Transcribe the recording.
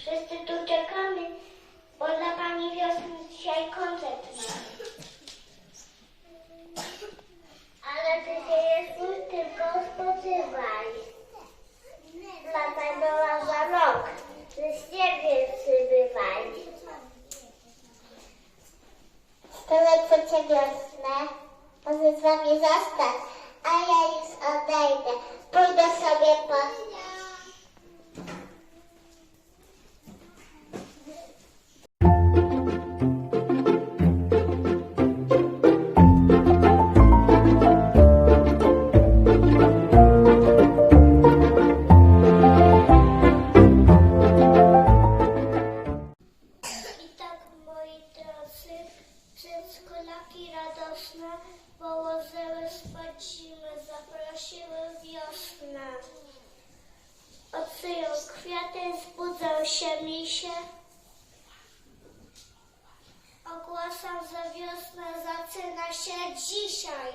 Wszyscy tu czekamy, bo dla Pani Wiosny dzisiaj koncert ma. Ale Ty się jest tylko spoczywaj. Dlatego za rok z Ciebie przybywaj. Stole co Cię wiosnę, może z Wami zostać, a ja już odejdę. Pójdę sobie po... przedszkolaki radosne położyły spać zimę, zaprosiły wiosnę. Odsyją kwiaty, zbudzą się misie. Ogłaszam, że wiosna zaczyna się dzisiaj.